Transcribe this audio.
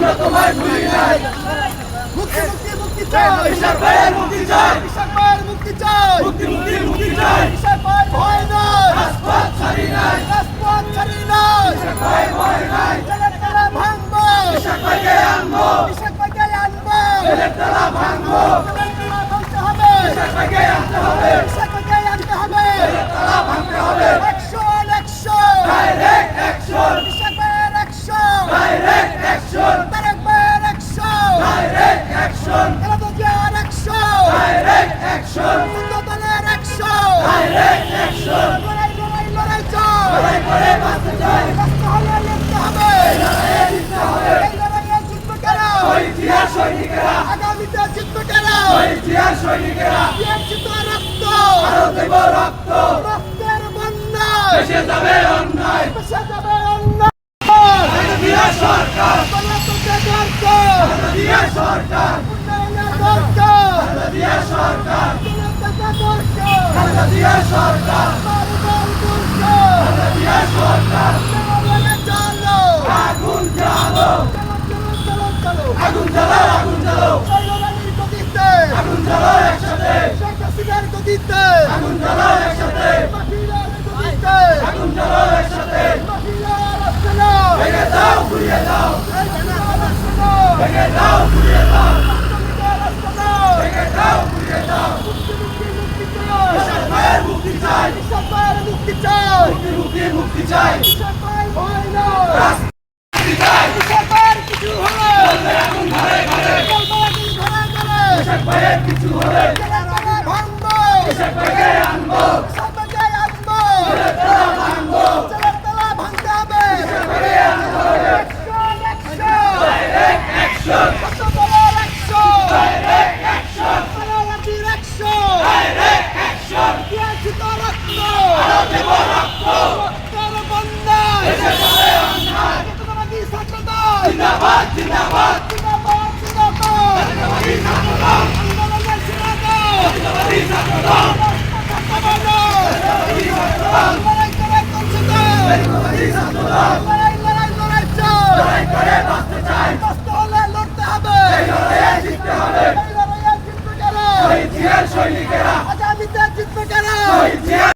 আমরা তোমায় ভুলি নাই মুক্তি মুক্তি মুক্তি চাই। ইশাক ভাইয়ের মুক্তি চাই। ইশাক ভাইয়ের মুক্তি চাই। মুক্তি মুক্তি মুক্তি চাই। ইশাক ভাই ভয় নাই। রাজপথ ছাড়ি নাই। রাজপথ ছাড়ি নাই। ইশাক ভাই ভয় নাই। জেলের তালা ভাঙবো। ইশাক ভাইকে আনব। ইশাক ভাইকে আনব। জেলের তালা ভাঙবো ভাঙতে হবে। ইশাক ভাইকে আনতে হবে। ইশাক ভাইকে আনতে হবে। তালা ভাঙতে হবে। Action action direct action Ishaq ভাইয়ের অ্যাকশন ডাইরেক্ট খালেদা জিয়ার অ্যাকশন ডাইরেক্ট অ্যাকশন দলের অ্যাকশন ডাইরেক্ট অ্যাকশন লড়াই লড়াই লড়াই চাই লড়াই করে বাঁচতে চাই রাস্তা হলে লিখতে হবে লড়াইয়ে জিততে হবে এই লড়াইয়ে জিতবে কারা শহীদ জিয়ার সৈনিকেরা আগামীতে জিতবে কারা শহীদ জিয়ার সৈনিকেরা বিএনপি তো রক্ত আরও দেব রক্ত রক্তের বন্যা দেশে যাবে অন্যায় পেশা যাবে অন্যায় দিয়া সরকার সরকার দিয়া সরকার দরকার দিয়া সরকার দরকার দিয়া সরকার আগুন জ্বালো আগুন জ্বালো আগুন জ্বালো আগুন জ্বালো একসাথে শেখ হাসিনার গতিতে আগুন জ্বালো একসাথে আগুন জ্বালো একসাথে ভেঙে দাও ঘুরিয়ে দাও ভেঙে দাও চাই। ভাইয়ের মুক্তি চাই মুক্তি মুক্তি চাই। ভাই ভয় না। মুক্তি চাই। ভাইয়ের কিছু হলে আগুন ঘরে ঘরে ঘরে ঘরে ভাইয়ের কিছু হলে ভাঙবো ভাইকে আনব তালা ভাঙবো জেলের তালা ভাঙতে হবে ভাইকে আনতে হবে অ্যাকশন অ্যাকশন ডাইরেক্ট অ্যাকশন কত বড় অ্যাকশন ডাইরেক্ট অ্যাকশন মানবতার অ্যাকশন ডাইরেক্ট অ্যাকশন দিয়েছি তো রক্ত আরও দেব রক্ত রক্তের বন্যায় দেশে যাবে অন্যায় জাতীয়তাবাদী ছাত্রদল জিন্দাবাদ জিন্দাবাদ জিন্দাবাদ জিন্দাবাদ জাতীয়তাবাদী ছাত্রদল আন্দোলনের সিনাদল জাতীয়তাবাদী ছাত্রদল জাতীয়তাবাদী ছাত্রদল লড়াই করে করছে তো জাতীয়তাবাদী ছাত্রদল লড়াই লড়াই লড়াই চাই লড়াই করে বাঁচতে চাই কষ্ট হলে লড়তে হবে এই লড়াইয়ে জিততে হবে এই লড়াইয়ে জিতবে কারা শহীদ জিয়ার সৈনিকেরা। আগামীতে জিতবে জিয়ার